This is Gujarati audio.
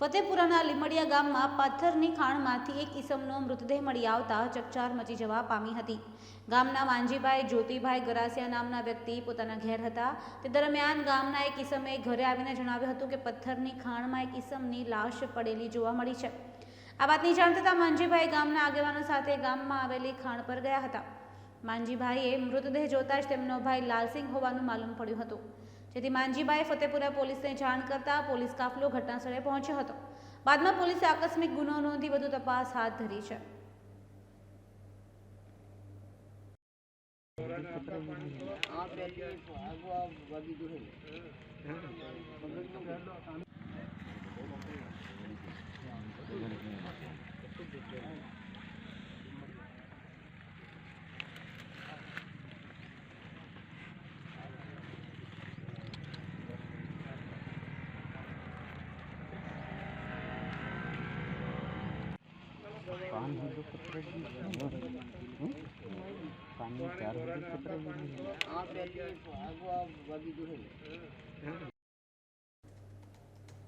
ફતેપુરાના લીમડિયા ગામમાં પથ્થરની ખાણમાંથી એક ઈસમનો મૃતદેહ મળી આવતા ચકચાર મચી જવા પામી હતી. ગામના વાંજીભાઈ જ્યોતિભાઈ ગરાસિયા નામના વ્યક્તિ પોતાના ઘેર હતા. તે દરમિયાન ગામના એક ઈસમે ઘરે આવીને જણાવ્યું હતું કે પથ્થરની ખાણમાં એક ઈસમની લાશ પડેલી જોવા મળી છે. આ વાતની જાણ થતાં માંજીભાઈ ગામના આગેવાનો સાથે ગામમાં આવેલી ખાણ પર ગયા હતા. માંજીભાઈએ મૃતદેહ જોતા જ તેમનો ભાઈ લાલસિંહ હોવાનું માલુમ પડ્યું હતું. જેથી માંજીભાઈ ફતેપુરા પોલીસને જાણ કરતા પોલીસ કાફલો ઘટનાસ્થળે પહોંચ્યો હતો. બાદમાં પોલીસે આકસ્મિક ગુનો નોંધી વધુ તપાસ હાથ ધરી છે. Thank પેલી આગુ આ વાગી ગયું છે. પાન હિન્દુ